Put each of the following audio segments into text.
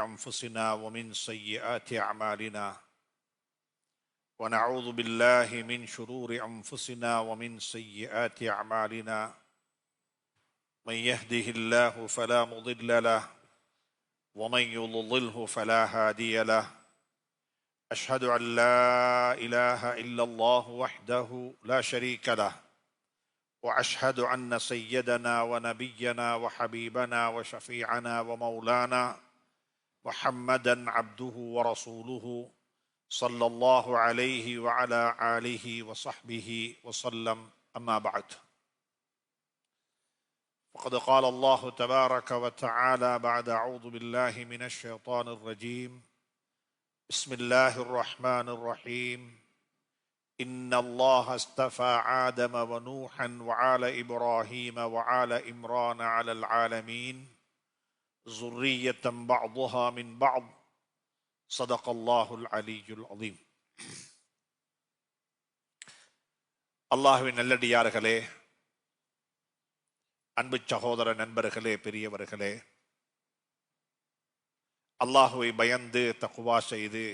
أنفسنا ومن سيئات أعمالنا. ونعوذ بالله من شرور أنفسنا ومن سيئات أعمالنا. من يهده الله فلا مضل له ومن يضلله فلا هادي له. أشهد أن لا إله إلا الله وحده لا شريك له وأشهد أن سيدنا ونبينا وحبيبنا وشفيعنا ومولانا محمدا عبده ورسوله صلى الله عليه وعلى آله وصحبه وسلم. أما بعد فقد قال الله تبارك وتعالى بعد أعوذ بالله من الشيطان الرجيم. بسم الله الرحمن الرحيم. إن الله استفى آدم ونوحا وعال إبراهيم وعال إمران على العالمين. ذرية بعضها من بعض صدق الله العلي العظيم அல்லாஹுவின் நல்லடியார்களே அன்பு சகோதர நண்பர்களே பெரியவர்களே அல்லாஹுவை பயந்து தக்குவா செய்து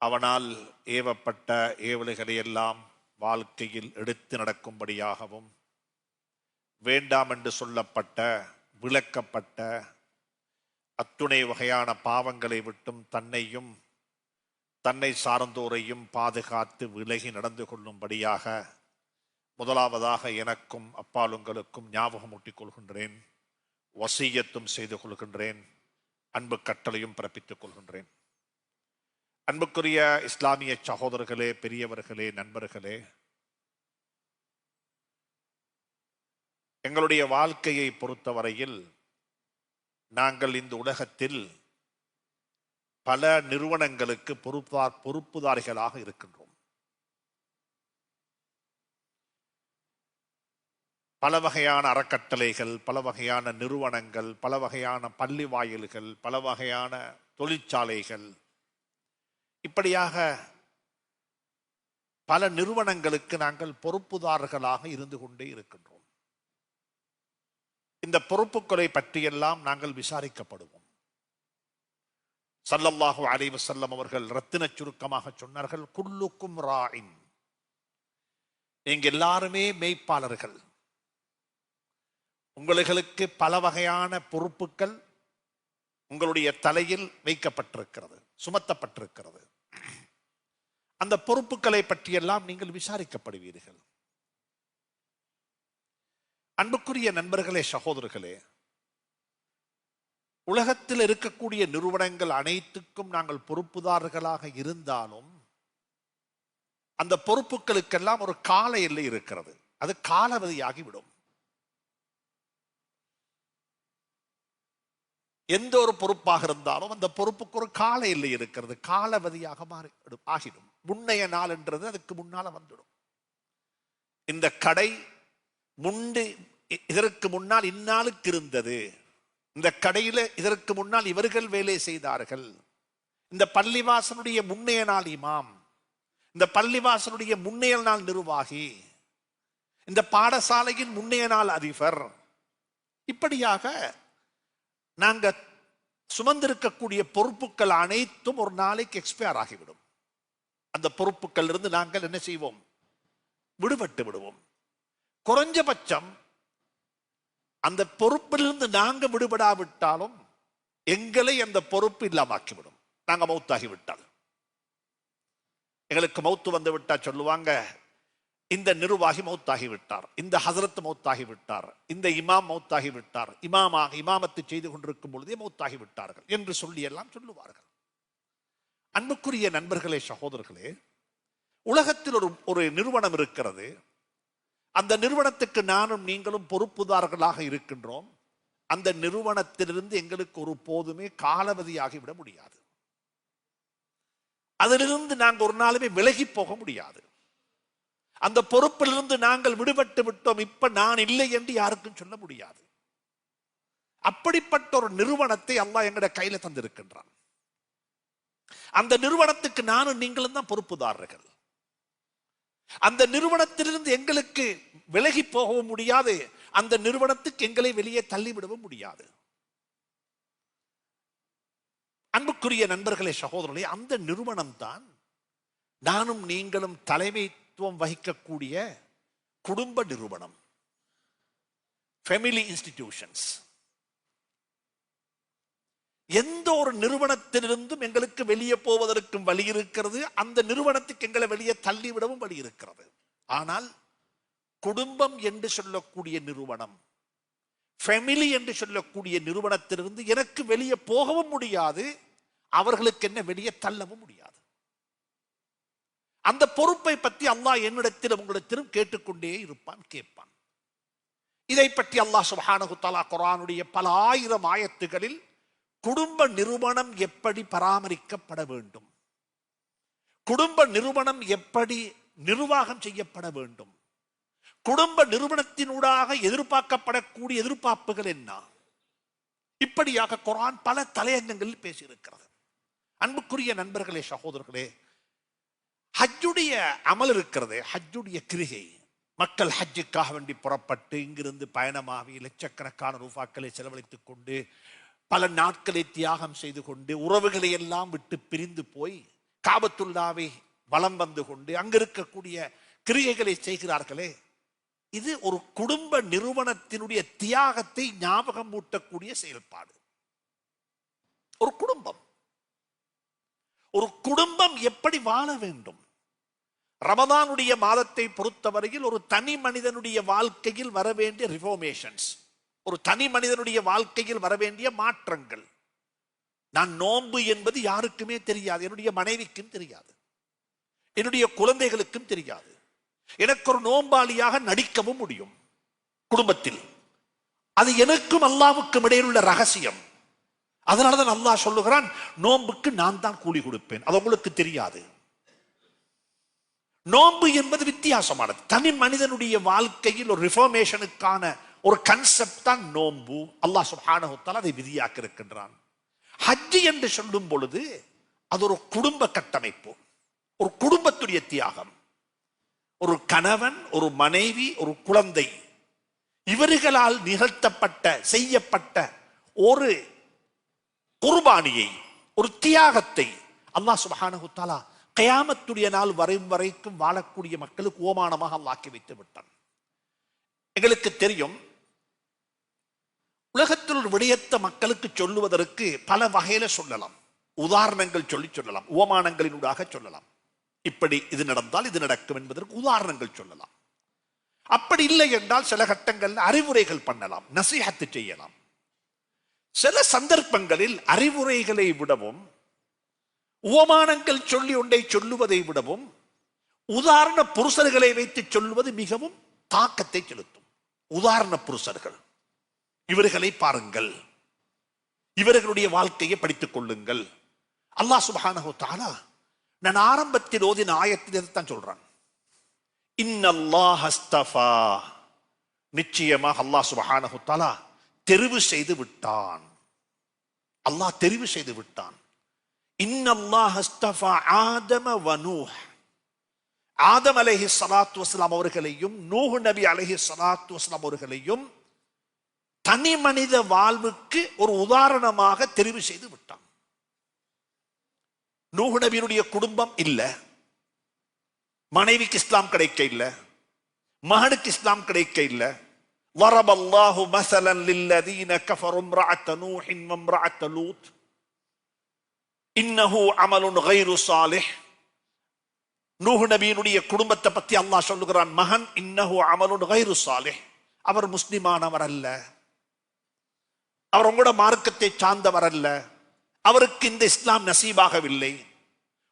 அவனால் ஏவப்பட்ட ஏவல்களை எல்லாம் வாழ்க்கையில் எடுத்து நடக்கும்படியாகவும் வேண்டாம் என்று சொல்லப்பட்ட விளக்கப்பட்ட அத்துணை வகையான பாவங்களை விட்டும் தன்னையும் தன்னை சார்ந்தோரையும் பாதுகாத்து விலகி நடந்து கொள்ளும்படியாக முதலாவதாக எனக்கும் அப்பாலுங்களுக்கும் ஞாபகமூட்டிக் கொள்கின்றேன் வசீயத்தும் செய்து கொள்கின்றேன் அன்பு கட்டளையும் பிறப்பித்துக் கொள்கின்றேன். அன்புக்குரிய இஸ்லாமிய சகோதரர்களே பெரியவர்களே நண்பர்களே எங்களுடைய வாழ்க்கையை பொறுத்தவரையில் நாங்கள் இந்த உலகத்தில் பல நிறுவனங்களுக்கு பொறுப்பார் பொறுப்புதாரிகளாக இருக்கின்றோம். பல வகையான அறக்கட்டளைகள் பல வகையான நிறுவனங்கள் பல வகையான பள்ளி வாயில்கள் பல வகையான தொழிற்சாலைகள். இப்படியாக பல நிறுவனங்களுக்கு நாங்கள் பொறுப்புதாரர்களாக இருந்து கொண்டே இருக்கின்றோம். இந்த பொறுப்புகளை பற்றியெல்லாம் நாங்கள் விசாரிக்கப்படுவோம். சல்லல்லாஹு அலைவ செல்லம் அவர்கள் ரத்தின சுருக்கமாக சொன்னார்கள் குல்லுக்கும் ராயின் நீங்க எல்லாருமே மெய்ப்பாளர்கள். உங்களுக்கு பல வகையான பொறுப்புகள் உங்களுடைய தலையில் வைக்கப்பட்டிருக்கிறது சுமத்தப்பட்டிருக்கிறது. அந்த பொறுப்புகளை பற்றியெல்லாம் நீங்கள் விசாரிக்கப்படுவீர்கள். அன்புக்குரிய நண்பர்களே சகோதரர்களே உலகத்தில் இருக்கக்கூடிய நிறுவனங்கள் அனைத்துக்கும் நாங்கள் பொறுப்புதாரர்களாக இருந்தாலும் அந்த பொறுப்புகளுக்கெல்லாம் ஒரு கால எல்லை இருக்கிறது. அது காலவதியாகிவிடும். எந்த ஒரு பொறுப்பாக இருந்தாலும் அந்த பொறுப்புக்கு ஒரு கால எல்லை இருக்கிறது. காலவதியாக மாறி ஆகிடும். முன்னைய நாள் என்றது அதுக்கு முன்னால வந்துடும். இந்த கடை முண்டு இதற்கு முன்னால் இந்நாளுக்கு இருந்தது இந்த கடையில இதற்கு முன்னால் இவர்கள் வேலை செய்தார்கள். இந்த பள்ளிவாசனுடைய முன்னைய நாள் இமாம். இந்த பள்ளிவாசனுடைய முன்னைய நாள் நிர்வாகி. இந்த பாடசாலையின் முன்னைய நாள் அதிபர். இப்படியாக நாங்க சுமந்திருக்கக்கூடிய பொறுப்புகள் அனைத்தும் ஒரு நாளைக்கு எக்ஸ்பயர் ஆகிவிடும். அந்த பொறுப்புகள் இருந்து நாங்கள் என்ன செய்வோம்? விடுபட்டு விடுவோம். குறைஞ்சபட்சம் அந்த பொறுப்பிலிருந்து நாங்க விடுபடாவிட்டாலும் எங்களை அந்த பொறுப்பு இல்லாமாக்கிவிடும். நாங்க மௌத்தாகி விட்டால் எங்களுக்கு மௌத்து வந்து விட்டா சொல்லுவாங்க இந்த நிர்வாகி மௌத்தாகி விட்டார் இந்த ஹசரத் மௌத்தாகி விட்டார் இந்த இமாம் மௌத்தாகி விட்டார் இமாமாக இமாமத்து செய்து கொண்டிருக்கும் பொழுதே மௌத்தாகி விட்டார்கள் என்று சொல்லி எல்லாம் சொல்லுவார்கள். அன்புக்குரிய நண்பர்களே சகோதரர்களே உலகத்தில் ஒரு ஒரு நிறுவனம் இருக்கிறது. அந்த நிறுவனத்துக்கு நானும் நீங்களும் பொறுப்புதாரர்களாக இருக்கின்றோம். அந்த நிறுவனத்திலிருந்து எங்களுக்கு ஒரு போதுமே காலவதியாகி விட முடியாது. அதிலிருந்து நாங்கள் ஒரு நாளுமே விலகி போக முடியாது. அந்த பொறுப்பிலிருந்து நாங்கள் விடுபட்டு விட்டோம். இப்ப நான் இல்லை என்று யாருக்கும் சொல்ல முடியாது. அப்படிப்பட்ட ஒரு நிறுவனத்தை அல்லாஹ் எங்கட கையில தந்திருக்கின்றான். அந்த நிறுவனத்துக்கு நானும் நீங்களும் தான் பொறுப்புதாரர்கள். அந்த நிறுவனத்திலிருந்து எங்களுக்கு விலகி போகவும் முடியாது. அந்த நிறுவனத்துக்கு எங்களை வெளியே தள்ளிவிடவும் முடியாது. அன்புக்குரிய நண்பர்களே சகோதரர்களே அந்த நிறுவனம் தான் நானும் நீங்களும் தலைமைத்துவம் வகிக்கக்கூடிய குடும்ப நிறுவனம். ஃபெமிலி இன்ஸ்டிடியூஷன்ஸ் எந்த ஒரு நிறுவனத்திலிருந்தும் எங்களுக்கு வெளியே போவதற்கும் வழி இருக்கிறது. அந்த நிறுவனத்துக்கு எங்களை வெளியே தள்ளிவிடவும் வழி இருக்கிறது. ஆனால் குடும்பம் என்று சொல்லக்கூடிய நிறுவனம் ஃபெமிலி என்று சொல்லக்கூடிய நிறுவனத்திலிருந்து எனக்கு வெளியே போகவும் முடியாது. அவர்களுக்கு என்ன வெளியே தள்ளவும் முடியாது. அந்த பொறுப்பை பற்றி அல்லாஹ் என்னிடத்தில் உங்களிடத்திலும் கேட்டுக்கொண்டே இருப்பான் கேட்பான். இதை பற்றி அல்லாஹ் சுப்ஹானஹு குரானுடைய பல ஆயிரம் ஆயத்துகளில் குடும்ப நிறுவனம் எப்படி பராமரிக்கப்பட வேண்டும்? குடும்ப நிறுவனம் எப்படி நிர்வாகம் செய்யப்பட வேண்டும்? குடும்ப நிறுவனத்தினூடாக எதிர்பார்க்கப்படக்கூடிய எதிர்பார்ப்புகள் என்ன? இப்படியாக குரான் பல தலையங்கங்களில் பேசியிருக்கிறது. அன்புக்குரிய நண்பர்களே சகோதரர்களே ஹஜ்ஜுடைய அமல் இருக்கிறது ஹஜ்ஜுடைய கிரிகை. மக்கள் ஹஜ்ஜுக்காக வேண்டி புறப்பட்டு இங்கிருந்து பயணமாகி லட்சக்கணக்கான ரூபாக்களை செலவழித்துக் கொண்டு பல நாட்களை தியாகம் செய்து கொண்டு உறவுகளை எல்லாம் விட்டு பிரிந்து போய் காபத்துல்லாவை வலம் வந்து கொண்டு அங்கிருக்கக்கூடிய கிரியைகளை செய்கிறார்களே. இது ஒரு குடும்ப நிறுவனத்தினுடைய தியாகத்தை ஞாபகம் ஊட்டக்கூடிய செயல்பாடு. ஒரு குடும்பம். ஒரு குடும்பம் எப்படி வாழ வேண்டும்? ரமதானுடைய மாதத்தை பொறுத்தவரையில் ஒரு தனி மனிதனுடைய வாழ்க்கையில் வர வேண்டிய ஒரு தனி மனிதனுடைய வாழ்க்கையில் வர வேண்டிய மாற்றங்கள். நான் நோன்பு என்பது யாருக்குமே தெரியாது. என்னுடைய மனைவிக்கும் தெரியாது. என்னுடைய குழந்தைகளுக்கும் தெரியாது. எனக்கு ஒரு நோம்பாளியாக நடிக்கவும் முடியும். குடும்பத்தில். அது எனக்கும் அல்லாவுக்கும் இடையில் உள்ள ரகசியம். அதனாலதான் அல்லாஹ் சொல்லுகிறான் நோன்புக்கு நான் தான் கூலி கொடுப்பேன். அது உங்களுக்கு தெரியாது. நோன்பு என்பது வித்தியாசமானது. தனி மனிதனுடைய வாழ்க்கையில் ஒரு ரிஃபர்மேஷனுக்கான ஒரு கன்செப்ட் தான் நோன்பு. அல்லாஹ் சுப்ஹானஹு அதை விதியாக்க இருக்கின்றான் ஹஜ்ஜி என்று சொல்லும் பொழுது அது ஒரு குடும்ப கட்டமைப்பு. ஒரு குடும்பத்துடைய தியாகம். ஒரு கணவன் ஒரு மனைவி ஒரு குழந்தை. இவர்களால் நிகழ்த்தப்பட்ட செய்யப்பட்ட ஒரு குர்பானியை ஒரு தியாகத்தை அல்லாஹ் சுப்ஹானஹு கயாமத்துடைய நாள் வரையும் வரைக்கும் வாழக்கூடிய மக்களுக்கு ஓமானமாக அல்லாக்கி வைத்து விட்டான். எங்களுக்கு தெரியும் உலகத்தில் ஒரு விடயத்தை மக்களுக்கு சொல்லுவதற்கு பல வகையில சொல்லலாம். உதாரணங்கள் சொல்லி சொல்லலாம். உபமானங்களினூடாக சொல்லலாம். இப்படி இது நடந்தால் இது நடக்கும் என்பதற்கு உதாரணங்கள் சொல்லலாம். அப்படி இல்லை என்றால் சில கட்டங்களில் அறிவுரைகள் பண்ணலாம். நசிஹத்து செய்யலாம். சில சந்தர்ப்பங்களில் அறிவுரைகளை விடவும் உவமானங்கள் சொல்லி ஒன்றை சொல்லுவதை விடவும் உதாரண புருஷர்களை வைத்து சொல்லுவது மிகவும் தாக்கத்தை செலுத்தும். உதாரண புருஷர்கள். இவர்களை பாருங்கள். இவர்களுடைய வாழ்க்கையை படித்துக் கொள்ளுங்கள். அல்லாஹ் சுபானஹோ தாலா நான் ஆரம்பத்தில் ஓதின ஆயத்தில் இதைத்தான் சொல்றான். இன்னல்லாஹ் அஸ்தஃபா. நிச்சயமாக அல்லாஹ் சுப்ஹானஹு தாலா தெரிவு செய்து விட்டான். அல்லாஹ் தெரிவு செய்து விட்டான். இன்னல்லாஹ் அஸ்தஃபா ஆதம வ ஆதம் அலஹி சலாத்து வஸ்லாம் அவர்களையும் நூஹ் நபி அலஹி சலாத்து வஸ்லாம் அவர்களையும் தனி மனித வாழ்வுக்கு ஒரு உதாரணமாக தெரிவு செய்து விட்டான் நூஹ் நபியினுடைய குடும்பம் இல்ல மனைவிக்கு இஸ்லாம் கிடைக்க இல்ல மகனுக்கு இஸ்லாம் கிடைக்க இல்ல ضرب الله مثلا للذين كفروا امرأة نوح وامرأة لوط இன்னஹு அமலுன் கைரு சாலிஹ் நூஹ் நபியினுடைய குடும்பத்தை பத்தி அல்லாஹ் சொல்லுகிறான் மகன் இன்னஹு அமலுன் கைரு சாலிஹ் அவர் முஸ்லிமானவர் அல்ல அவர் உங்களோட மார்க்கத்தை சார்ந்தவர் அல்ல. அவருக்கு இந்த இஸ்லாம் நசீபாகவில்லை.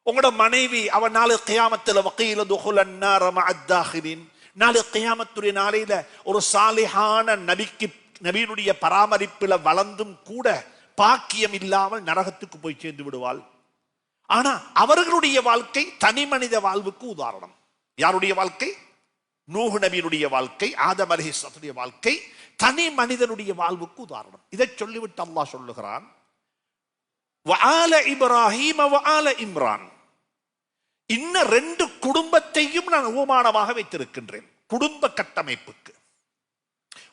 உங்களோட மனைவி அவன் நாலு கியாமத்தில் வக்கீல துகுலன் அத்தாஹிரின் நாலு கியாமத்துடைய நாளையில ஒரு சாலிஹான நபிக்கு நபியினுடைய பராமரிப்பில் வளர்ந்தும் கூட பாக்கியம் இல்லாமல் நரகத்துக்கு போய் சேர்ந்து விடுவாள். ஆனா அவர்களுடைய வாழ்க்கை தனி மனித வாழ்வுக்கு உதாரணம். யாருடைய வாழ்க்கை? நூகு நபியினுடைய வாழ்க்கை ஆதம் அலிஹிஸ்லத்துடைய வாழ்க்கை தனி மனிதனுடைய வாழ்வுக்கு உதாரணம். இதை சொல்லிவிட்டு அல்லாஹ் சொல்லுகிறான் இப்ராஹிம் இம்ரான். இன்ன ரெண்டு குடும்பத்தையும் நான் உபமானமாக வைத்திருக்கின்றேன் குடும்ப கட்டமைப்புக்கு.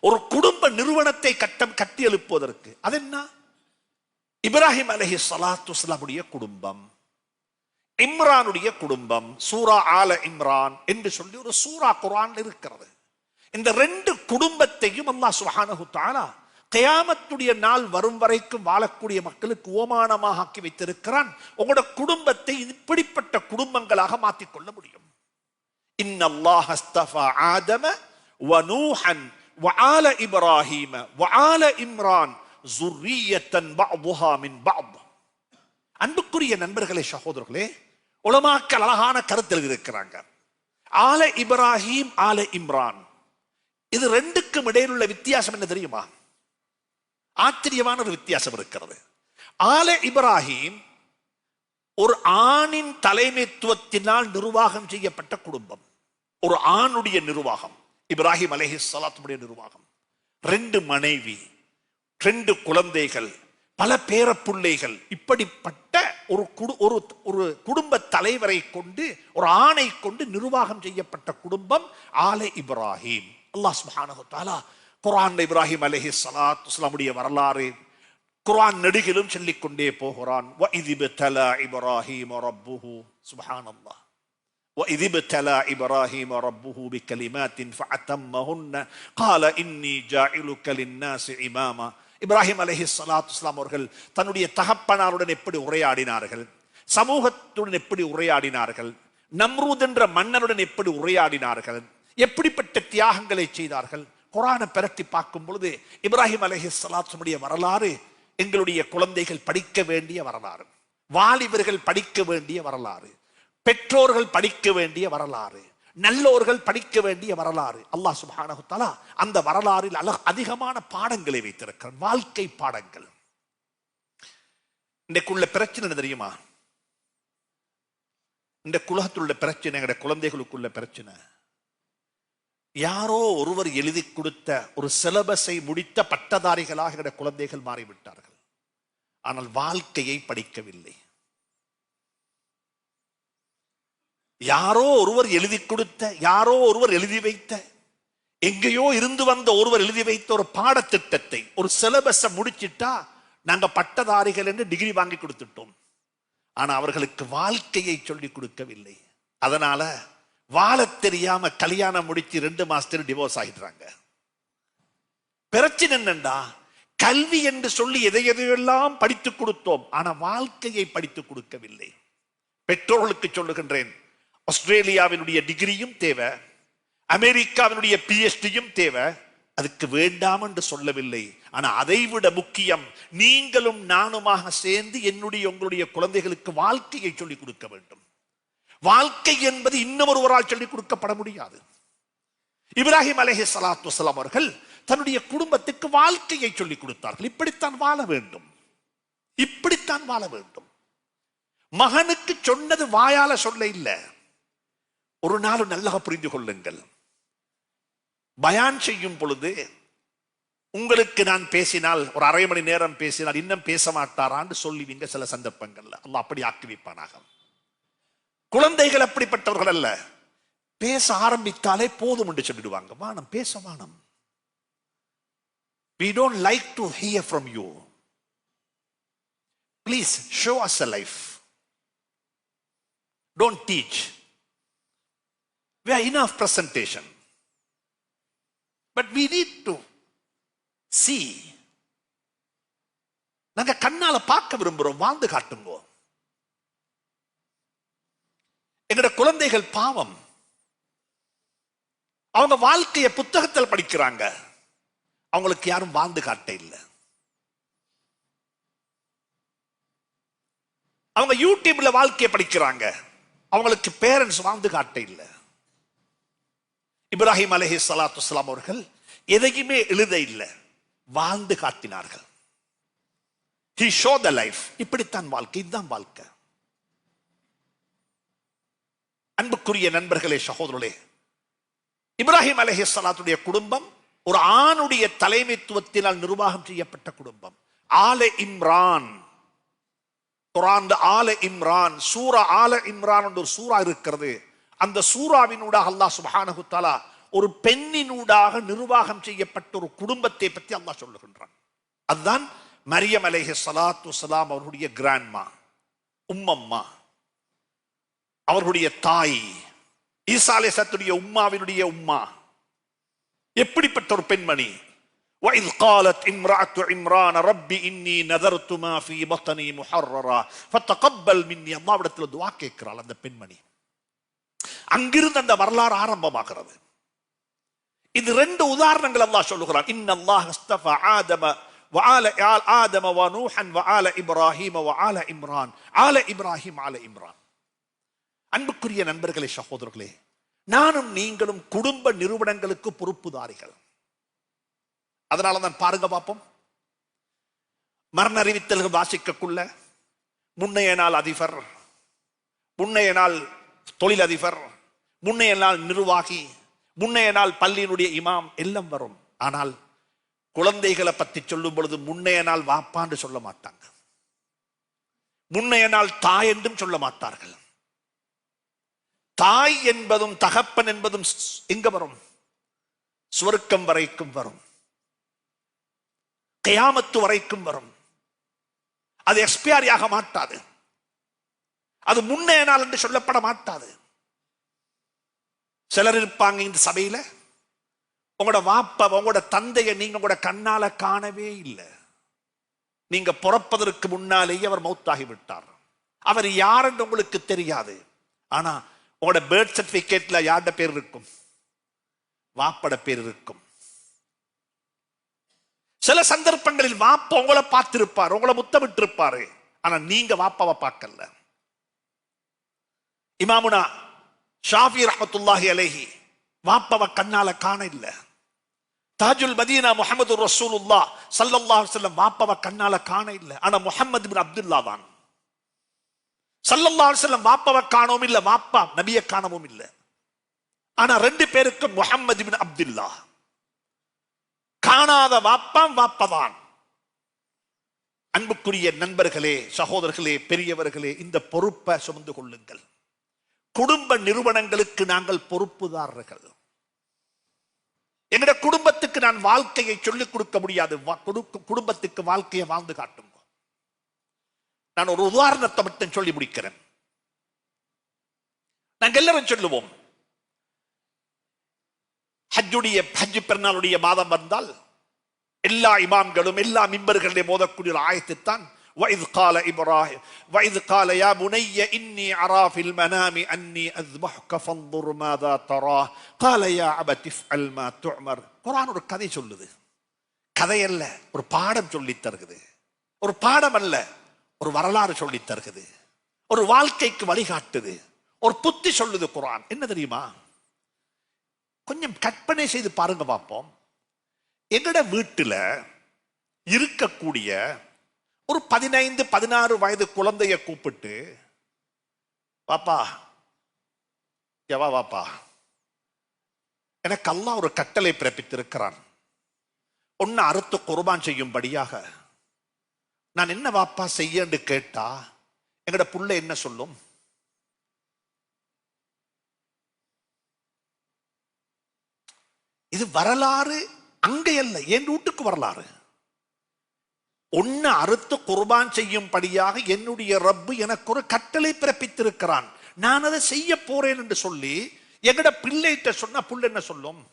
ஒரு குடும்ப நிறுவனத்தை கட்டம் கட்டி எழுப்புவதற்கு அது என்ன? இப்ராஹிம் அலஹி சலாத்து குடும்பம். இம்ரானுடைய குடும்பம் சூரா ஆல இம்ரான் என்று சொல்லி ஒரு சூரா குரான் இருக்கிறது இந்த ரெண்டு குடும்பத்தையும் அல்லாஹ் சுப்ஹானஹு தஆலா கயாமத்துடைய நாள் வரும் வரைக்கும் வாழக்கூடிய மக்களுக்கு ஓமானமாக ஆக்கி வைத்திருக்கிறான் உங்களோட குடும்பத்தை இப்படிப்பட்ட குடும்பங்களாக மாற்றிக்கொள்ள முடியும் إن الله اصطفى آدم ونوحا وآل إبراهيم وآل إمران ذرية بعضها من بعض அன்புக்குரிய நண்பர்களே சகோதரர்களே உலமாக்கள் அழகான கருத்தில் இருக்கிறாங்க ஆல இப்ராஹிம் ஆல இம்ரான். இது ரெண்டுக்கும் இடையில் உள்ள வித்தியாசம் என்ன தெரியுமா? ஆச்சரியமான ஒரு வித்தியாசம் இருக்கிறது. ஆல இப்ராஹிம் ஒரு ஆணின் தலைமைத்துவத்தினால் நிர்வாகம் செய்யப்பட்ட குடும்பம். ஒரு ஆணுடைய நிர்வாகம் இப்ராஹிம் அலேஹி சலாத்துடைய நிர்வாகம். ரெண்டு மனைவி ரெண்டு குழந்தைகள் பல பேரப்புள்ளைகள் இப்படிப்பட்ட ஒரு குடு ஒரு ஒரு குடும்ப தலைவரை கொண்டு ஒரு ஆணை கொண்டு நிர்வாகம் செய்யப்பட்ட குடும்பம் ஆலை இப்ராஹிம் அல்லாஹ் சுப்ஹானஹு தஆலா குர்ஆன் இப்ராஹிம் அலைஹி ஸலாத்து வஸலாமுடைய வரலாறு குர்ஆன் நெடுகிலும் சொல்லிக் கொண்டே போகிறான் وَإِذِ ابْتَلَى إِبْرَاهِيمَ رَبُّهُ سبحان الله وإذ ابتلى إبراهيم ربه بكلمات فأتمهن قال إني جاعلك للناس إماما இப்ராஹிம் அலஹி சலாத் இஸ்லாம் அவர்கள் தன்னுடைய தகப்பனாருடன் எப்படி உரையாடினார்கள்? சமூகத்துடன் எப்படி உரையாடினார்கள்? நம்ரூத் என்ற மன்னருடன் எப்படி உரையாடினார்கள்? எப்படிப்பட்ட தியாகங்களை செய்தார்கள்? குரானை பிரட்டி பார்க்கும் பொழுது இப்ராஹிம் அலஹி சலாத்துடைய வரலாறு எங்களுடைய குழந்தைகள் படிக்க வேண்டிய வரலாறு வாலிபர்கள் படிக்க வேண்டிய வரலாறு பெற்றோர்கள் படிக்க வேண்டிய வரலாறு நல்லோர்கள் படிக்க வேண்டிய வரலாறு. அல்லாஹ் சுபானகுத்தாலா அந்த வரலாறில் அழ அதிகமான பாடங்களை வைத்திருக்கிறார் வாழ்க்கை பாடங்கள். இன்றைக்குள்ள பிரச்சனை என்ன தெரியுமா? இந்த குலகத்தில் உள்ள பிரச்சனை எங்களுடைய குழந்தைகளுக்குள்ள பிரச்சனை. யாரோ ஒருவர் எழுதி கொடுத்த ஒரு சிலபஸை முடித்த பட்டதாரிகளாக எங்களுடைய குழந்தைகள் மாறிவிட்டார்கள். ஆனால் வாழ்க்கையை படிக்கவில்லை. யாரோ ஒருவர் எழுதி கொடுத்த யாரோ ஒருவர் எழுதி வைத்த எங்கேயோ இருந்து வந்த ஒருவர் எழுதி வைத்த ஒரு பாடத்திட்டத்தை ஒரு சிலபஸை முடிச்சிட்டா நாங்க பட்டதாரிகள் என்று டிகிரி வாங்கி கொடுத்துட்டோம். ஆனா அவர்களுக்கு வாழ்க்கையை சொல்லி கொடுக்கவில்லை. அதனால வாழத் தெரியாம கல்யாணம் முடிச்சு ரெண்டு மாசத்துல டிவோர்ஸ் ஆகிடுறாங்க பிரச்சனை என்னண்டா? கல்வி என்று சொல்லி எதை எதையெல்லாம் படித்துக் கொடுத்தோம் ஆனா வாழ்க்கையை படித்து கொடுக்கவில்லை. பெற்றோர்களுக்கு சொல்லுகின்றேன் ஆஸ்திரேலியாவினுடைய டிகிரியும் தேவை. அமெரிக்காவினுடைய பிஎச்டியும் தேவை. அதுக்கு வேண்டாம் என்று சொல்லவில்லை. ஆனா அதைவிட முக்கியம் நீங்களும் நானுமாக சேர்ந்து என்னுடைய உங்களுடைய குழந்தைகளுக்கு வாழ்க்கையை சொல்லிக் கொடுக்க வேண்டும். வாழ்க்கை என்பது இன்னும் ஒருவரால் சொல்லிக் கொடுக்கப்பட முடியாது. இப்ராஹிம் அலஹி சலாத்து வசலாம் அவர்கள் தன்னுடைய குடும்பத்துக்கு வாழ்க்கையை சொல்லிக் கொடுத்தார்கள். இப்படித்தான் வாழ வேண்டும். இப்படித்தான் வாழ வேண்டும். மகனுக்கு சொன்னது வாயால சொல்ல இல்லை. ஒரு நாள் நல்லா புரிந்து கொள்ளுங்கள். பயான் செய்யும் பொழுது உங்களுக்கு நான் பேசினால் ஒரு அரை மணி நேரம் பேசினால் இன்னும் பேச மாட்டாரான்னு சொல்லுவீங்க சில சந்தர்ப்பங்கள்ல. அல்ல அப்படி ஆக்கி வைப்பானாக குழந்தைகள் அப்படிப்பட்டவர்கள் அல்ல. பேச ஆரம்பித்தாலே போதும் என்று சொல்லிடுவாங்க. வானம் பேச வானம். We don't like to hear from you please show us a life don't teach we are enough presentation. But we need to see. நாங்க கண்ணால பார்க்க விரும்புறோம் வாழ்ந்து காட்டுங்கோ. என்னோட குழந்தைகள் பாவம். அவங்க வாழ்க்கையை புத்தகத்தில் படிக்கிறாங்க. அவங்களுக்கு யாரும் வாழ்ந்து காட்ட இல்லை. அவங்க யூடியூப்ல வாழ்க்கையை படிக்கிறாங்க. அவங்களுக்கு பேரண்ட்ஸ் வாழ்ந்து காட்ட இல்லை. இப்ராஹிம் அலஹி சலாத்து இஸ்லாம் அவர்கள் எதையுமே எழுத இல்லை வாழ்ந்து காட்டினார்கள். ஹி ஷோ த லைஃப் இப்படித்தான் வாழ்க்கை இதுதான் வாழ்க்கை. அன்புக்குரிய நண்பர்களே சகோதரர்களே இப்ராஹிம் அலஹி சலாத்துடைய குடும்பம் ஒரு ஆணுடைய தலைமைத்துவத்தினால் நிர்வாகம் செய்யப்பட்ட குடும்பம். ஆல இம்ரான். குரான் ஆல இம்ரான் சூரா ஆல இம்ரான் என்ற ஒரு சூரா இருக்கிறது. அந்த சூறாவினூடாக அல்லாஹ் சுபஹானஹு தஆலா ஒரு பெண்ணினூடாக நிர்வாகம் செய்யப்பட்ட ஒரு குடும்பத்தை பற்றி அல்லாஹ் சொல்லுகின்றான் அதுதான் மரியம் அலைஹி ஸலாத்து வஸலாம் அவருடைய கிராண்ட்மா உம்மம்மா அவர்களுடைய தாய் ஈசா அலைஹிஸ்ஸலாத்துடைய உம்மாவினுடைய உம்மா எப்படிப்பட்ட ஒரு பெண்மணி وإذ قالت امرأة عمران ربي إني نذرت ما في بطني محررا فتقبل مني அல்லாவிடத்தில் துவா கேட்கிறாள் அந்த பெண்மணி அங்கிருந்து அந்த வரலாறு ஆரம்பமாகிறது இது ரெண்டு உதாரணங்கள் அல்லாஹ் சொல்லுகிறான் இன்ன அல்லாஹ் அஸ்தஃபா ஆதம وآل آل آدم ونوحا وآل إبراهيم وآل إمران آل إبراهيم آل إمران அன்புக்குரிய நண்பர்களே சகோதரர்களே நானும் நீங்களும் குடும்ப நிறுவனங்களுக்கு பொறுப்புதாரிகள் அதனால தான் பாருங்க பார்ப்போம் மரண அறிவித்தல்கள் வாசிக்கக்குள்ள முன்னைய நாள் அதிபர் முன்னைய நாள் தொழில் அதிபர் முன்னைய நாள் நிர்வாகி முன்னைய நாள் பள்ளியினுடைய இமாம் எல்லாம் வரும். ஆனால் குழந்தைகளை பற்றி சொல்லும் பொழுது முன்னைய நாள் வாப்பான்னு சொல்ல மாட்டாங்க. முன்னைய நாள் தாய் என்றும் சொல்ல மாட்டார்கள். தாய் என்பதும் தகப்பன் என்பதும் எங்க வரும்? சுவர்க்கம் வரைக்கும் வரும். கயாமத்து வரைக்கும் வரும். அது எக்ஸ்பயரி ஆக மாட்டாது. அது முன்னைய நாள் என்று சொல்லப்பட மாட்டாது. சிலர் இருப்பாங்க இந்த சபையில. உங்களோட வாப்ப உங்களோட தந்தையை நீங்க உங்களோட கண்ணால காணவே இல்லை. நீங்க பிறப்பதற்கு முன்னாலேயே அவர் மௌத்தாகி விட்டார். அவர் யார் என்று உங்களுக்கு தெரியாது. ஆனா உங்களோட பேர்த் சர்டிபிகேட்ல யார்ட பேர் இருக்கும்? வாப்பட பேர் இருக்கும். சில சந்தர்ப்பங்களில் வாப்ப உங்களை பார்த்திருப்பார் உங்களை முத்தமிட்டு இருப்பாரு ஆனா நீங்க வாப்பாவை பார்க்கல. இமாமுனா ஷாஃபி ரஹமத்துல்லாஹி அலைஹி வாப்பவ கண்ணால காண இல்ல. தாஜுல் மதீனா முகமது ரசூலுல்லா ஸல்லல்லாஹு அலைஹி வஸல்லம் வாப்பவ கண்ணால காண இல்ல. ஆனா முஹம்மது பின் அப்துல்லா தான். ஸல்லல்லாஹு அலைஹி வஸல்லம் காணவும் இல்ல வாப்பா நபியை காணவும் இல்ல. ஆனா ரெண்டு பேருக்கும் முஹம்மது பின் அப்துல்லா. காணாத வாப்பாம் வாப்பதான் அன்புக்குரிய நண்பர்களே சகோதரர்களே பெரியவர்களே இந்த பொறுப்பை சுமந்து கொள்ளுங்கள். குடும்ப நிறுவனங்களுக்கு நாங்கள் பொறுப்புதாரர்கள். எங்கட குடும்பத்துக்கு நான் வாழ்க்கையை சொல்லிக் கொடுக்க முடியாது. வா- குடும்பத்துக்கு வாழ்க்கையை வாழ்ந்து காட்டுங்க. நான் ஒரு உதாரணத்தை மட்டும் சொல்லி முடிக்கிறேன். நாங்கள் எல்லாரும் சொல்லுவோம் ஹஜ்ஜுடைய ஹஜ் பெருநாளுடைய மாதம் வந்தால் எல்லா இமாம்களும் எல்லா மிம்பர்களுடைய மோதக்கூடிய ஆயத்தைத்தான் وإذ قال إبراهيم وإذ قال يا بني إني أرى في المنام أني أذبحك فانظر ماذا تراه قال يا أبت افعل ما تعمر குர்ஆன் ஒரு கதை சொல்லுது கதை அல்ல ஒரு பாடம் சொல்லித் தருகுது ஒரு பாடம் அல்ல ஒரு வரலாறு சொல்லித் தருகுது ஒரு வாழ்க்கைக்கு வழிகாட்டுது ஒரு புத்தி சொல்லுது குர்ஆன் என்ன தெரியுமா கொஞ்சம் கற்பனை செய்து பாருங்க பார்ப்போம் எங்கட வீட்டுல இருக்கக்கூடிய ஒரு பதினைந்து பதினாறு வயது குழந்தைய கூப்பிட்டு வாப்பா எவா வாப்பா. எனக்கு அல்லாஹ் ஒரு கட்டளை பிறப்பித்திருக்கிறான். ஒன்னு அறுத்து குர்பான் செய்யும்படியாக. நான் என்ன வாப்பா செய்யன்னு கேட்டா எங்கட புள்ள என்ன சொல்லும்? இது வரலாறு அங்கே அல்ல என் வீட்டுக்கு வரலாறு. ஒன்னு அறுத்து குர்பான் செய்யும்படியாக என்னுடைய ரப்பு எனக்கு ஒரு கட்டளை பிறப்பித்திருக்கிறான். நான் அதை செய்ய போறேன் என்று சொல்லி எங்கட பிள்ளைகிட்ட சொன்னா புல் என்ன சொல்லும்?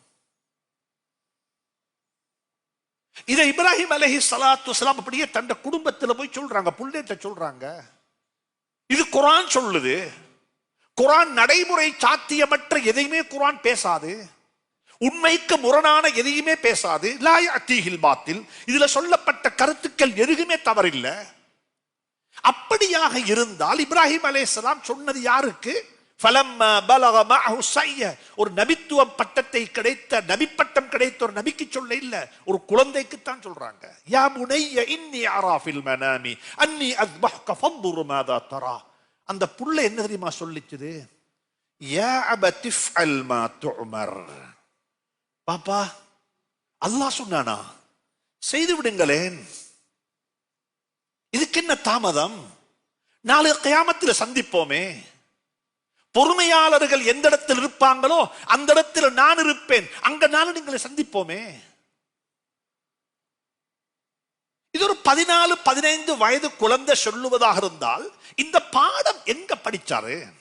இதை இப்ராஹிம் அலஹி சலாத்து வஸலாம் அப்படியே தந்த குடும்பத்துல போய் சொல்றாங்க. புள்ளைகிட்ட சொல்றாங்க. இது குரான் சொல்லுது. குரான் நடைமுறை சாத்தியமற்ற எதையுமே குரான் பேசாது. உண்மைக்கு முரணான எதையுமே பேசாது. லா அத்தீகில் பாத்தில். இதுல சொல்லப்பட்ட கருத்துக்கள் எதுவுமே தவறில்லை. அப்படியாக இருந்தால் இப்ராஹிம் அலேசலாம் சொன்னது யாருக்கு? ஒரு நபித்துவம் பட்டத்தை கிடைத்த நபி பட்டம் கிடைத்த ஒரு நபிக்கு சொல்ல இல்ல. ஒரு குழந்தைக்கு தான் சொல்றாங்க. யா முனைய இன்னி அராஃபில் மனாமி. அன்னி அஸ்பஹ்க ஃபன்துர் மாதா தரா. அந்த புள்ள என்ன தெரியுமா சொல்லிச்சது? யா அபதி ஃஅல் மா பாப்பா அல்லாஹ் சொன்னானா செய்து விடுங்களேன். இதுக்கு என்ன தாமதம்? நாளை கயாமத்தில் சந்திப்போமே. பொறுமையாளர்கள் எந்த இடத்தில் இருப்பாங்களோ அந்த இடத்தில் நான் இருப்பேன். அங்க நானும் நீங்களை சந்திப்போமே. இது ஒரு பதினாலு பதினைந்து வயது குழந்தை சொல்லுவதாக இருந்தால் இந்த பாடம் எங்க படிச்சாரு?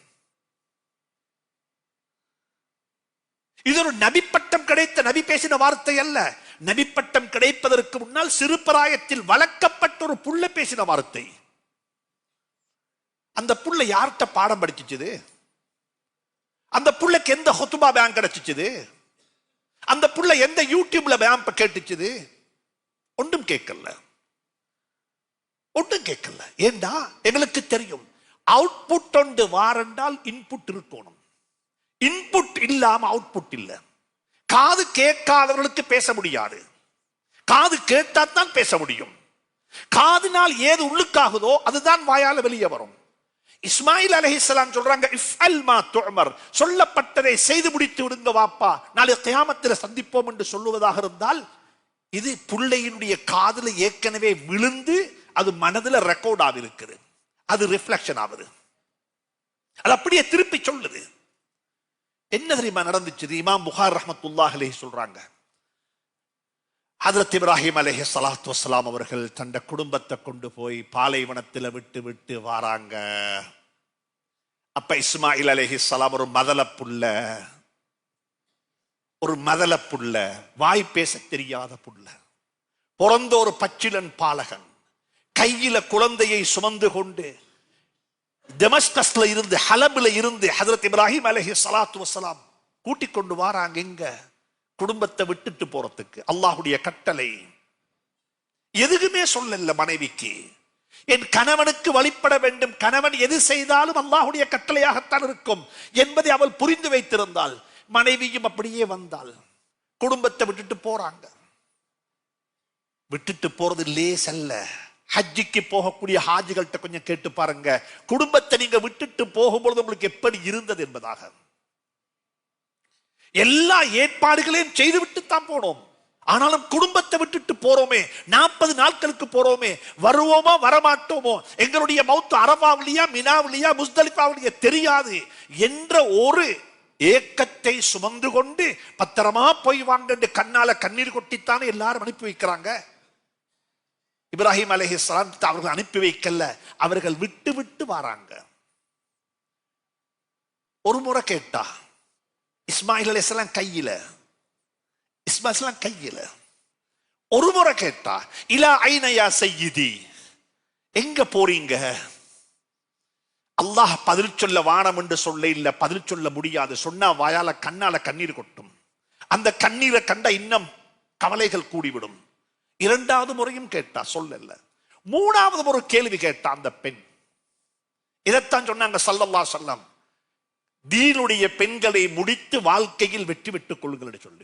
இது ஒரு நபிப்பட்டம் கிடைத்த நபி பேசின வார்த்தை அல்ல. நபிப்பட்டம் கிடைப்பதற்கு முன்னால் சிறுபராயத்தில் வளர்க்கப்பட்ட ஒரு புள்ள பேசின வார்த்தை. அந்த புள்ள யார்கிட்ட பாடம் படிச்சுச்சுது? அந்த புள்ளைக்கு எந்த ஹொத்துபா பேங்க் கிடைச்சிச்சுது? அந்த புள்ள எந்த யூடியூப்ல பேம்ப கேட்டுச்சுது? ஒன்றும் கேட்கல. ஒன்றும் கேட்கல. ஏண்டா? எங்களுக்கு தெரியும். அவுட்புட் ஒன்று வாரென்றால் இன்புட் இருக்கணும். இன்புட் இல்லாம அவுட்புட் இல்ல. காது கேட்காதவர்களுக்கு பேச முடியாது. காது கேட்டாத்தான் பேச முடியும். காதினால் ஏது உள்ளுக்காகுதோ அதுதான் வாயால வெளியே வரும். இஸ்மாயில் அலைஹிஸ்ஸலாம் சொல்றாங்க இஃப் அல்மா தோமர் சொல்லப்பட்டதை செய்து முடித்து விடுங்க வாப்பா. நாளை கியாமத்தில் சந்திப்போம் என்று சொல்லுவதாக இருந்தால் இது புள்ளையினுடைய காதுல ஏற்கனவே விழுந்து அது மனதுல ரெக்கார்ட் ஆகிருக்குது அது ரிஃப்ளெக்ஷன் ஆகுது. அது அப்படியே திருப்பி சொல்லுது. என்ன தெரியுமா நடந்துச்சு? இமாம் புகார் ரஹமத்துல்லா அலஹி சொல்றாங்க. ஹதரத் இப்ராஹிம் அலஹி சலாத்து வசலாம் அவர்கள் தந்த குடும்பத்தை கொண்டு போய் பாலைவனத்தில் விட்டு விட்டு வாராங்க. அப்ப இஸ்மாயில் அலஹி சலாம் ஒரு மதல புள்ள ஒரு மதல புள்ள வாய் பேச தெரியாத புள்ள பிறந்த ஒரு பச்சிலன் பாலகன் கையில குழந்தையை சுமந்து கொண்டு டெமஸ்கஸ்ல இருந்து ஹலபில இருந்து ஹசரத் இப்ராஹிம் அலஹி சலாத்து வசலாம் கூட்டிக் கொண்டு வாராங்க எங்க? குடும்பத்தை விட்டுட்டு போறதுக்கு. அல்லாஹுடைய கட்டளை. எதுக்குமே சொல்லல மனைவிக்கு. என் கணவனுக்கு வழிபட வேண்டும். கணவன் எது செய்தாலும் அல்லாஹுடைய கட்டளையாகத்தான் இருக்கும் என்பதை அவள் புரிந்து வைத்திருந்தாள். மனைவியும் அப்படியே வந்தால் குடும்பத்தை விட்டுட்டு போறாங்க. விட்டுட்டு போறது லேசல்ல ஹஜ்ஜிக்கு போகக்கூடிய ஹாஜிகள்கிட்ட கொஞ்சம் கேட்டு பாருங்க. குடும்பத்தை நீங்க விட்டுட்டு போகும்பொழுது உங்களுக்கு எப்படி இருந்தது என்பதாக. எல்லா ஏற்பாடுகளையும் செய்துவிட்டு தான் போனோம். ஆனாலும் குடும்பத்தை விட்டுட்டு போறோமே. நாற்பது நாட்களுக்கு போறோமே. வருவோமா வரமாட்டோமோ? எங்களுடைய மௌத்து அரபாவிலியா மினாவிலியா முஸ்தலிஃபாவிலியா தெரியாது என்ற ஒரு ஏக்கத்தை சுமந்து கொண்டு பத்திரமா போய் வாங்க கண்ணால கண்ணீர் கொட்டித்தானே எல்லாரும் அனுப்பி வைக்கிறாங்க. இப்ராஹிம் அலஹி அவர்கள் அனுப்பி வைக்கல. அவர்கள் விட்டு விட்டு வராங்க. ஒரு முறை கேட்டா இஸ்மாயில் அலிஸ்லாம் கையில இஸ்மாஸ்லாம் கையில. ஒரு முறை கேட்டா இலா ஐனயா செய்யுதி எங்க போறீங்க? அல்லாஹ் பதில் சொல்ல வானம் என்று சொல்ல இல்ல பதில் சொல்ல முடியாது. சொன்னா வாயால கண்ணால கண்ணீர் கொட்டும். அந்த கண்ணீரை கண்ட இன்னும் கவலைகள் கூடிவிடும். இரண்டாவது முறையும் கேட்டா சொல்லல. மூணாவது ஒரு கேள்வி கேட்டா அந்த பெண். இதைத்தான் சொன்னாங்க சல்லல்லா சொல்லம் தீனுடைய பெண்களை முடித்து வாழ்க்கையில் வெற்றி பெற்றுக் கொள்ளுங்கள் சொல்லி.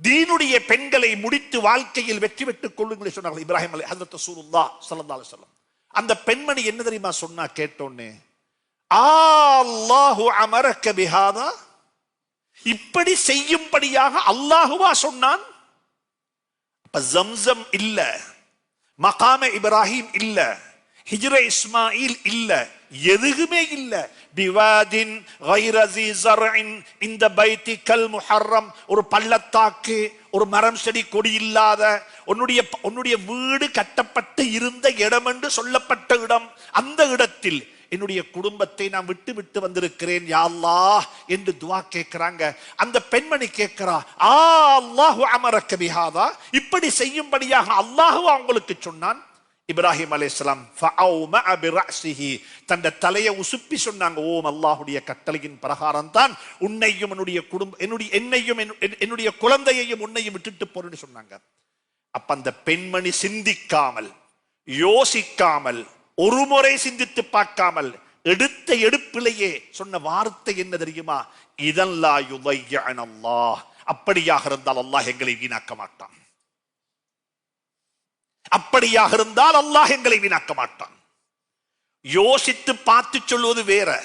தீனுடைய பெண்களை முடித்து வாழ்க்கையில் வெற்றி பெற்றுக் கொள்ளுங்கள் என்று சொன்னார்கள் இப்ராஹிம் அலி ஹசரத் சூருல்லா சல்லா அலைஹி அந்த பெண்மணி என்ன தெரியுமா சொன்னா கேட்டோன்னே அல்லாஹு அமரக்க பிஹாதா இப்படி செய்யும்படியாக அல்லாஹுவா சொன்னான். ஜம்சம் இல்ல மகாம இப்ராஹிம் இல்ல ஹிஜ்ர இஸ்மாயில் இல்ல எதுவுமே இல்ல. பிவாதின் இந்த பைத்தி கல் முஹர்ரம் ஒரு பள்ளத்தாக்கு ஒரு மரம் செடி கொடி இல்லாத உன்னுடைய உன்னுடைய வீடு கட்டப்பட்டு இருந்த இடம் என்று சொல்லப்பட்ட இடம். அந்த இடத்தில் என்னுடைய குடும்பத்தை நான் விட்டு விட்டு வந்திருக்கிறேன் யாழ்லா என்று துவா கேட்கிறாங்க. அந்த பெண்மணி கேட்கிறா ஆ அல்லாஹு அமரக்க பிஹாதா? இப்படி செய்யும்படியாக அல்லாஹு அவங்களுக்கு சொன்னான். இப்ராஹிம் அலைஹிஸ்ஸலாம் தன் தலையை உசுப்பி சொன்னாங்க ஓம் அல்லாஹுடைய கட்டளையின் பிரகாரம் தான் உன்னையும் என்னுடைய குடும்ப என்னுடைய என்னையும் என்- என்னுடைய குழந்தையையும் உன்னையும் விட்டுட்டு போறேன்னு சொன்னாங்க. அப்ப அந்த பெண்மணி சிந்திக்காமல் யோசிக்காமல் ஒரு முறை சிந்தித்து பார்க்காமல் எடுத்த எடுப்பிலேயே சொன்ன வார்த்தை என்ன தெரியுமா? இதல்லா யுதையன் அப்படியாக இருந்தால் அல்லாஹ் எங்களை வீணாக்க மாட்டான். அப்படியாக இருந்தால் அல்லாஹ் எங்களை வீணாக்க மாட்டான். யோசித்து பார்த்து சொல்வது வேற.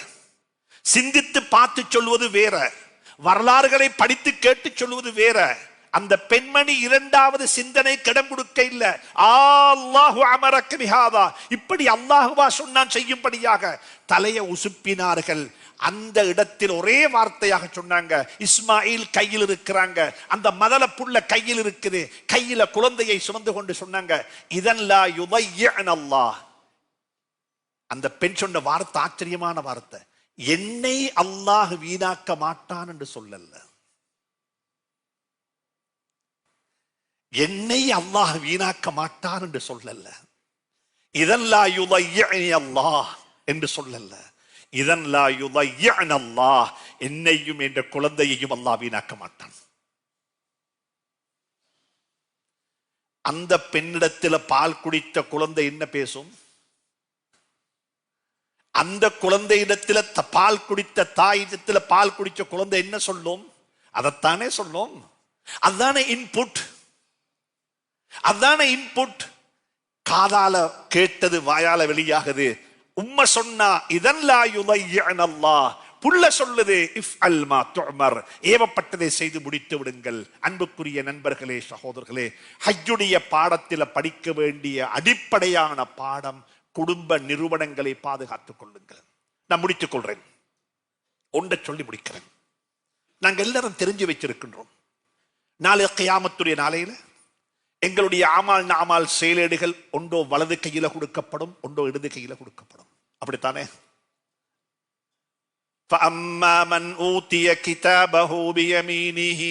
சிந்தித்து பார்த்து சொல்வது வேற. வரலாறுகளை படித்து கேட்டு சொல்வது வேற. அந்த பெண்மணி இரண்டாவது சிந்தனை கிடம் கொடுக்க இல்ல. அல்லாஹு அமரக்கு மிகாதா இப்படி அல்லாஹுவா சொன்னான் செய்யும்படியாக தலையை உசுப்பினார்கள். அந்த இடத்தில் ஒரே வார்த்தையாக சொன்னாங்க. இஸ்மாயில் கையில் இருக்கிறாங்க. அந்த மதல புள்ள கையில் இருக்குது. கையில குழந்தையை சுமந்து கொண்டு சொன்னாங்க. இதன்லா யுதையன் அல்லாஹ். அந்த பெண் சொன்ன வார்த்தை ஆச்சரியமான வார்த்தை. என்னை அல்லாஹ் வீணாக்க மாட்டான் என்று சொல்லல என்னை அல்லாஹ் வீணாக்க மாட்டான் என்று சொல்லல. இதல்லா யுதையனி அல்லாஹ் என்று சொல்லல. இதன்லா யுதையன் அல்லாஹ் என்னையும் என்ற குழந்தையையும் அல்லாஹ் வீணாக்க மாட்டான். அந்த பெண்ணிடத்துல பால் குடித்த குழந்தை என்ன பேசும்? அந்த குழந்தையிடத்தில் த- பால் குடித்த தாயிடத்துல பால் குடித்த குழந்தை என்ன சொல்லும்? அதைத்தானே சொல்லும். அதானே இன்புட் அதான இன்புட் காதால கேட்டது வாயால வெளியாகுது. உம்ம சொன்னா இதன்லா யுலையன் புள்ள சொல்லுது இஃப் அல்மா துமர் ஏவப்பட்டதை செய்து முடித்து விடுங்கள். அன்புக்குரிய நண்பர்களே சகோதரர்களே ஹஜ்ஜுடைய பாடத்தில் படிக்க வேண்டிய அடிப்படையான பாடம் குடும்ப நிறுவனங்களை பாதுகாத்துக் கொள்ளுங்கள். நான் முடித்துக் கொள்றேன். ஒன்றை சொல்லி முடிக்கிறேன். நாங்க எல்லாரும் தெரிஞ்சு வச்சிருக்கின்றோம். நாளை கையாமத்துடைய நாளையில எங்களுடைய ஆமால் நாமால் செயலேடுகள் ஒன்றோ வலது கையில கொடுக்கப்படும் ஒன்றோ இடது கையில கொடுக்கப்படும் அப்படித்தானே فأما من أوتي كتابه بيمينه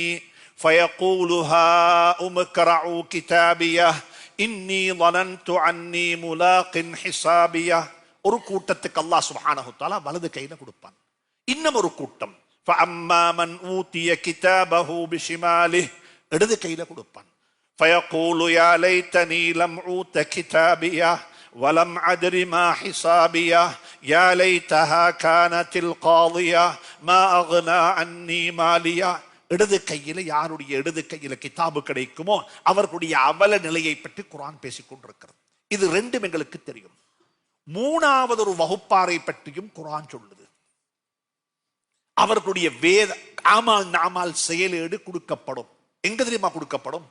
فيقول هاؤم اقرعوا كتابيه إني ظننت عني ملاق حسابيه ஒரு கூட்டத்துக்கு அல்லாஹ் சுப்ஹானஹு தஆலா வலது கையில கொடுப்பான் இன்னும் ஒரு கூட்டம் فأما من أوتي كتابه بشماله இடது கையில கொடுப்பான் فيقول يا ليتني لم أوت كتابيه ولم أدر ما حسابيه يا ليتها كانت القاضية ما أغنى عني مالية இடது கையில யாருடைய இடது கையில கிதாபு கிடைக்குமோ அவர்களுடைய அவல நிலையை பற்றி குரான் பேசிக் கொண்டிருக்கிறது இது ரெண்டும் எங்களுக்கு தெரியும் மூணாவது ஒரு வகுப்பாரை பற்றியும் குரான் சொல்லுது அவர்களுடைய வேத ஆமால் நாமால் செயலேடு கொடுக்கப்படும் எங்க தெரியுமா கொடுக்கப்படும்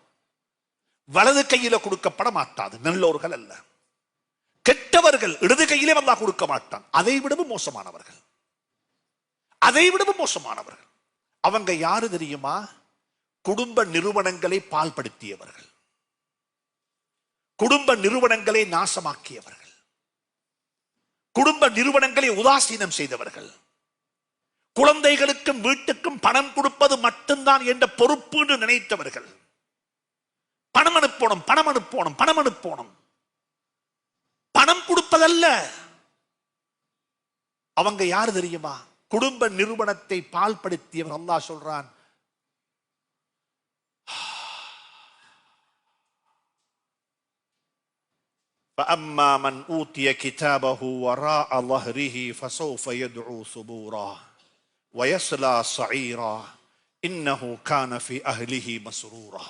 வலது கையில கொடுக்கப்பட மாட்டாது. நல்லோர்கள் அல்ல. கெட்டவர்கள் இடது கையிலே அல்லாஹ் கொடுக்க மாட்டான். அதை விடவும் மோசமானவர்கள். அதை விடவும் மோசமானவர்கள். அவங்க யாரு தெரியுமா? குடும்ப நிறுவனங்களை பால்படுத்தியவர்கள். குடும்ப நிறுவனங்களை நாசமாக்கியவர்கள். குடும்ப நிறுவனங்களை உதாசீனம் செய்தவர்கள். குழந்தைகளுக்கும் வீட்டுக்கும் பணம் கொடுப்பது மட்டும்தான் என்ற பொறுப்பு என்று நினைத்தவர்கள். பணம் அனுப்பணும் பணம் அனுப்பணும் பணம் அனுப்பணும் பணம் கொடுப்பதல்ல அவங்க யாரு தெரியுமா குடும்ப நிறுவனத்தை பால்படுத்தியவர் அல்லாஹ் சொல்றான் فأما من أوتي كتابه وراء ظهره فسوف يدعو ثبورا ويصلى سعيرا إنه كان في أهله مسرورا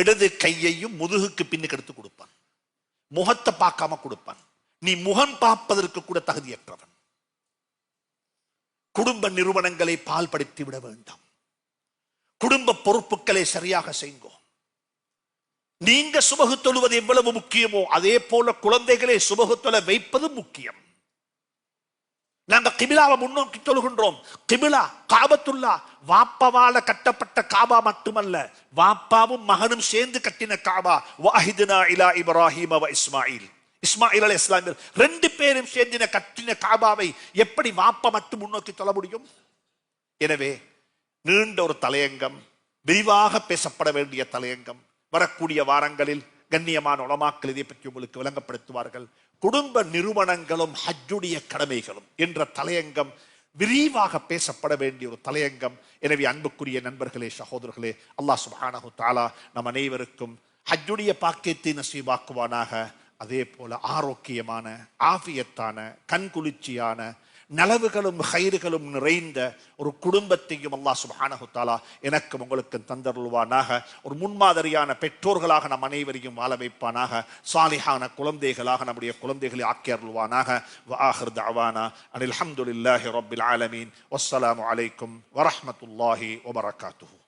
இடது கையையும் முதுகுக்கு பின்னுக்கு எடுத்து கொடுப்பான். முகத்தை பார்க்காம கொடுப்பான். நீ முகம் பார்ப்பதற்கு கூட தகுதியற்றவன். குடும்ப நிறுவனங்களை பால்படுத்தி விட வேண்டாம். குடும்ப பொறுப்புகளை சரியாக செய்ங்கோ. நீங்க சுபகு தொழுவது எவ்வளவு முக்கியமோ அதே போல குழந்தைகளை சுபகு தொலை வைப்பது முக்கியம். நாங்க கிபிலாவை முன்னோக்கி தொழுகின்றோம். கிபிலா காபத்துல்லா வாப்பாவால கட்டப்பட்ட காபா மட்டுமல்ல வாப்பாவும் மகனும் சேர்ந்து கட்டின காபா வாஹிதுனா இலா இப்ராஹிம் அவ இஸ்மாயில். இஸ்மாயில் அலி இஸ்லாமியர் ரெண்டு பேரும் சேர்ந்தின கட்டின காபாவை எப்படி வாப்பா மட்டும் முன்னோக்கி தொழ முடியும்? எனவே நீண்ட ஒரு தலையங்கம் விரிவாக பேசப்பட வேண்டிய தலையங்கம் வரக்கூடிய வாரங்களில் கண்ணியமான உளமாக்கல் இதை பற்றி உங்களுக்கு விளங்கப்படுத்துவார்கள். குடும்ப நிறுவனங்களும் ஹஜ்ஜுடைய கடமைகளும் என்ற தலையங்கம் விரிவாக பேசப்பட வேண்டிய ஒரு தலையங்கம். எனவே அன்புக்குரிய நண்பர்களே சகோதரர்களே அல்லாஹ் சுபானஹு தாலா நம் அனைவருக்கும் ஹஜ்ஜுடைய பாக்கியத்தை நசீவாக்குவானாக. அதே போல ஆரோக்கியமான ஆஃபியத்தான கண்குளிர்ச்சியான நலவுகளும் ஹயிர்களும் நிறைந்த ஒரு குடும்பத்தையும் அல்லா சுப்ஹானஹு தஆலா எனக்கும் உங்களுக்கும் தந்தருள்வானாக. ஒரு முன்மாதிரியான பெற்றோர்களாக நம் அனைவரையும் வாழ வைப்பானாக. சாலிஹான குழந்தைகளாக நம்முடைய குழந்தைகளை ஆக்கி அருள்வானாக வஆஹிர் தஅவானா. அனில் அஹமதுல்லாஹி ரபில் ஆலமீன். வஸ்ஸலாமு அலைக்கும் வரஹ்மத்துல்லாஹி வபரகாத்துஹு.